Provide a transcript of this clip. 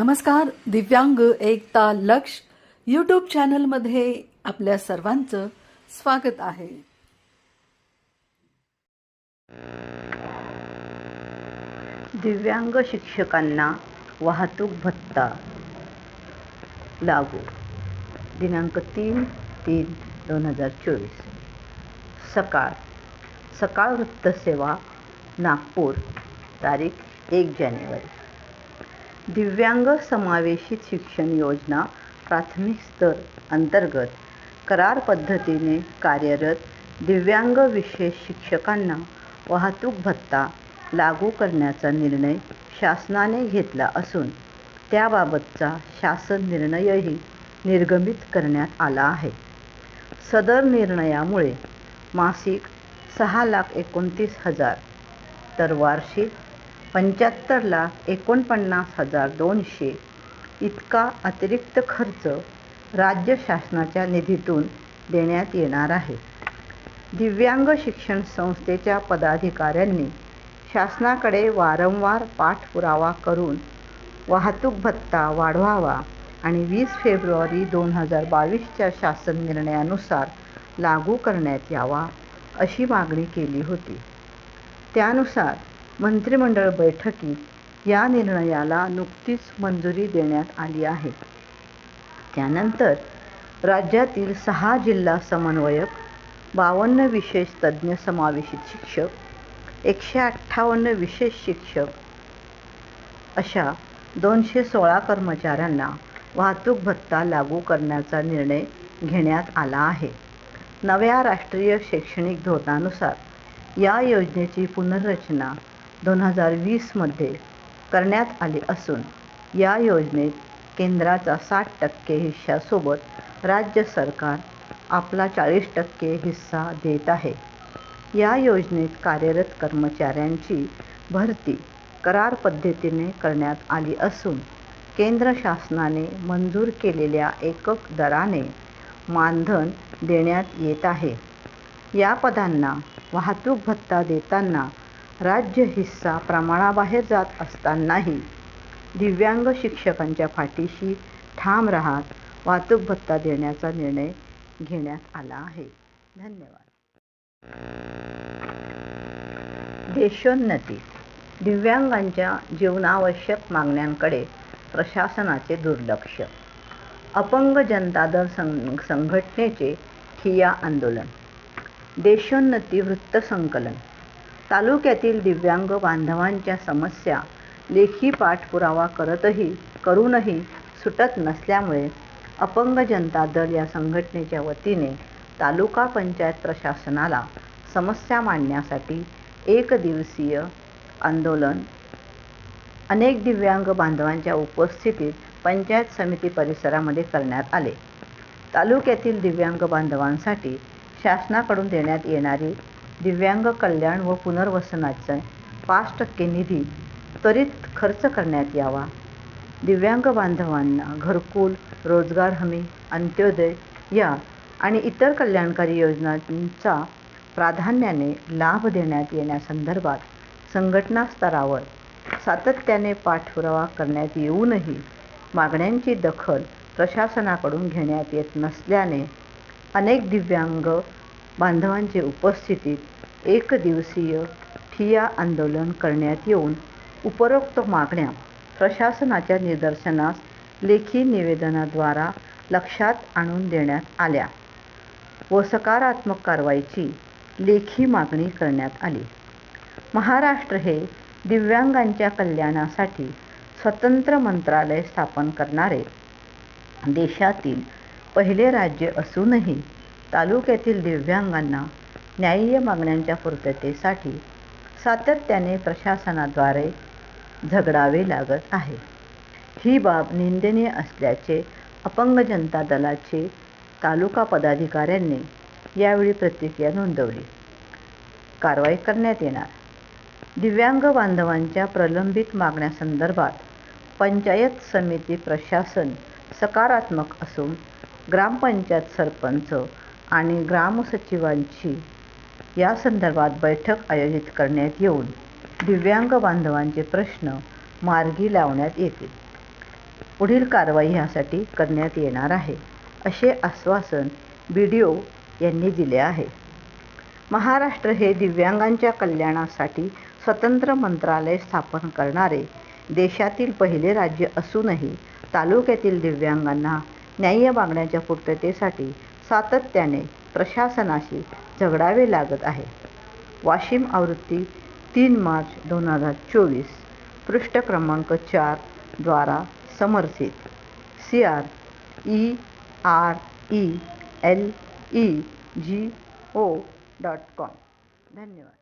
नमस्कार दिव्यांग एकता लक्ष यूट्यूब चॅनलमध्ये आपल्या सर्वांचं स्वागत आहे. दिव्यांग शिक्षकांना वाहतूक भत्ता लागू. दिनांक तीन तीन दोन हजार चोवीस. सकाळ. सकाळ वृत्तसेवा नागपूर तारीख एक जानेवारी. दिव्यांग समावेशित शिक्षण योजना प्राथमिक स्तर अंतर्गत करार पद्धतीने कार्यरत दिव्यांग विशेष शिक्षकांना वाहतूक भत्ता लागू करण्याचा निर्णय शासनाने घेतला असून त्याबाबतचा शासन निर्णयही निर्गमित करण्यात आला आहे. सदर निर्णयामुळे मासिक सहा लाख एकोणतीस हजार तर वार्षिक पंच्याहत्तर लाख एकोणपन्नास हजार दोनशे इतका अतिरिक्त खर्च राज्य शासनाच्या निधीतून देण्यात येणार आहे. दिव्यांग शिक्षण संस्थेच्या पदाधिकाऱ्यांनी शासनाकडे वारंवार पाठपुरावा करून वाहतूक भत्ता वाढवावा आणि वीस फेब्रुवारी दोन हजार बावीसच्या शासन निर्णयानुसार लागू करण्यात यावा अशी मागणी केली होती. त्यानुसार मंत्रिमंडळ बैठकीत या निर्णयाला नुकतीच मंजुरी देण्यात आली आहे. त्यानंतर राज्यातील सहा जिल्हा समन्वयक बावन्न विशेष तज्ज्ञ समावेशित शिक्षक एकशे अठ्ठावन्न विशेष शिक्षक अशा दोनशे सोळा कर्मचाऱ्यांना वाहतूक भत्ता लागू करण्याचा निर्णय घेण्यात आला आहे. नव्या राष्ट्रीय शैक्षणिक धोरणानुसार या योजनेची पुनर्रचना दोन हजार वीसमध्ये करण्यात आली असून या योजनेत केंद्राचा साठ टक्के हिश्श्यासोबत राज्य सरकार आपला चाळीस टक्के हिस्सा देत आहे. या योजनेत कार्यरत कर्मचाऱ्यांची भरती करार पद्धतीने करण्यात आली असून केंद्र शासनाने मंजूर केलेल्या एकक दराने मानधन देण्यात येत आहे. या पदांना वाहतूक भत्ता देताना राज्य हिस्सा प्रमाणाबाहेर जात असतानाही दिव्यांग शिक्षकांच्या पाठीशी ठाम राहत वाहतूक भत्ता देण्याचा निर्णय घेण्यात आला आहे. धन्यवाद. देशोन्नती. दिव्यांगांच्या जीवनावश्यक मागण्यांकडे प्रशासनाचे दुर्लक्ष. अपंग जनता दल संघ संघटनेचे ठिय्या आंदोलन. देशोन्नती वृत्तसंकलन तालुक्यातील दिव्यांग बांधवांच्या समस्या लेखी पाठपुरावा करतही करूनही सुटत नसल्यामुळे अपंग जनता दल या संघटनेच्या वतीने तालुका पंचायत प्रशासनाला समस्या मांडण्यासाठी एक दिवसीय आंदोलन अनेक दिव्यांग बांधवांच्या उपस्थितीत पंचायत समिती परिसरामध्ये करण्यात आले. तालुक्यातील दिव्यांग बांधवांसाठी शासनाकडून देण्यात येणारी दिव्यांग कल्याण व पुनर्वसनाचे पाच टक्के निधी त्वरित खर्च करण्यात यावा. दिव्यांग बांधवांना घरकुल रोजगार हमी अंत्योदय या आणि इतर कल्याणकारी योजनांचा प्राधान्याने लाभ देण्यात येण्यासंदर्भात संघटना स्तरावर सातत्याने पाठपुरावा करण्यात येऊनही मागण्यांची दखल प्रशासनाकडून घेण्यात येत नसल्याने अनेक दिव्यांग बांधवांचे उपस्थितीत एक दिवसीय ठिय्या आंदोलन करण्यात येऊन उपरोक्त मागण्या प्रशासनाच्या निदर्शनास लेखी निवेदनाद्वारा लक्षात आणून देण्यात आल्या व सकारात्मक कारवाईची लेखी मागणी करण्यात आली. महाराष्ट्र हे दिव्यांगांच्या कल्याणासाठी स्वतंत्र मंत्रालय स्थापन करणारे देशातील पहिले राज्य असूनही तालुक्यातील दिव्यांगांना न्याय्य मागण्यांच्या पूर्ततेसाठी सातत्याने प्रशासनाद्वारे झगडावे लागत आहे. ही बाब निंदनीय असल्याचे अपंग जनता दलाचे तालुका पदाधिकाऱ्यांनी यावेळी प्रतिक्रिया नोंदवली. कारवाई करण्यात येणार. दिव्यांग बांधवांच्या प्रलंबित मागण्यासंदर्भात पंचायत समिती प्रशासन सकारात्मक असून ग्रामपंचायत सरपंच आणि ग्रामसचिवांची या संदर्भात बैठक आयोजित करण्यात येऊन दिव्यांग बांधवांचे प्रश्न मार्गी लावण्यात येतील. पुढील कारवाई ह्यासाठी करण्यात येणार आहे असे आश्वासन बी डी ओ यांनी दिले आहे. महाराष्ट्र हे दिव्यांगांच्या कल्याणासाठी स्वतंत्र मंत्रालय स्थापन करणारे देशातील पहिले राज्य असूनही तालुक्यातील दिव्यांगांना न्याय्य मागण्याच्या पूर्ततेसाठी सातत्याने प्रशासनाशी झगडावे लागत आहे. वाशिम आवृत्ती तीन मार्च दोन हजार चोवीस पृष्ठ क्रमांक चार द्वारा समर्थित. C R E R E L E G O dot com. धन्यवाद.